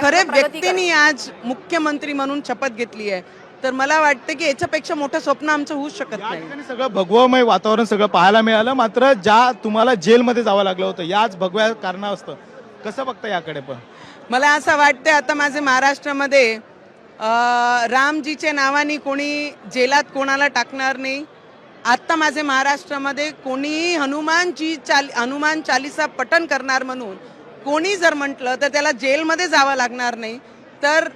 खरे व्यक्तींनी आज मुख्यमंत्री म्हणून शपथ घेतली आहे. तर मला वाटतं की याच्यापेक्षा मोठं स्वप्न आमचं होऊच शकत नाही. सगळं भगवमय वातावरण सगळं पाहायला मिळालं. मात्र ज्या तुम्हाला जेलमध्ये जावं लागलं होतं याच भगव्या कारणास्तव. कसं बघता याकडे पण? मला असं वाटतं आता माझे महाराष्ट्रामध्ये अं, रामजीच्या नावाने कोणी जेलात कोणाला टाकणार नाही. आत्ता माझे महाराष्ट्रामध्ये कोणीही हनुमानची चाल हनुमान चालिसा पठण करणार म्हणून कोणी जर म्हटलं तर त्याला जेलमध्ये जावं लागणार नाही. तर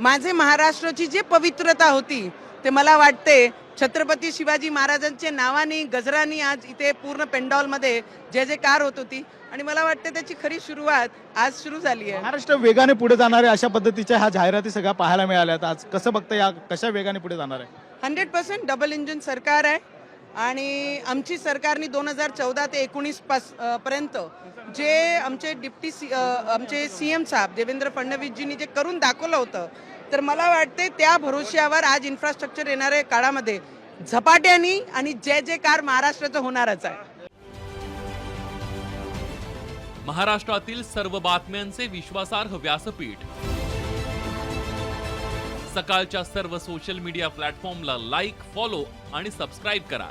माझे महाराष्ट्राची जी पवित्रता होती ते मला वाटते छत्रपती शिवाजी महाराजांच्या नावाने गजरानी आज इथे पूर्ण पेंडॉलमध्ये जय जयकार होत होती आणि मला वाटतं त्याची खरी सुरुवात आज सुरू झाली आहे. महाराष्ट्र वेगाने पुढे जाणार आहे अशा पद्धतीच्या ह्या जाहिराती सगळ्या पाहायला मिळाल्यात आज. कसं बघता या कशा वेगाने पुढे जाणार आहे? हंड्रेड पर्सेंट डबल इंजिन सरकार आहे. आणि आमची सरकारने दोन हजार चौदा ते एकोणीस पास पर्यंत जे आमचे डिप्टी सी आमचे सी एम साहेब देवेंद्र फडणवीसजींनी जे करून दाखवलं होतं तर मला वाटते त्या भरोश्यावर आज इन्फ्रास्ट्रक्चर येणाऱ्या काळामध्ये झपाट्यानी आणि जय कार महाराष्ट्राचं होणारच आहे. महाराष्ट्रातील सर्व बातम्यांचे विश्वासार्ह व्यासपीठ. सकाळच्या सर्व सोशल मीडिया प्लॅटफॉर्मला लाईक फॉलो आणि सबस्क्राईब करा.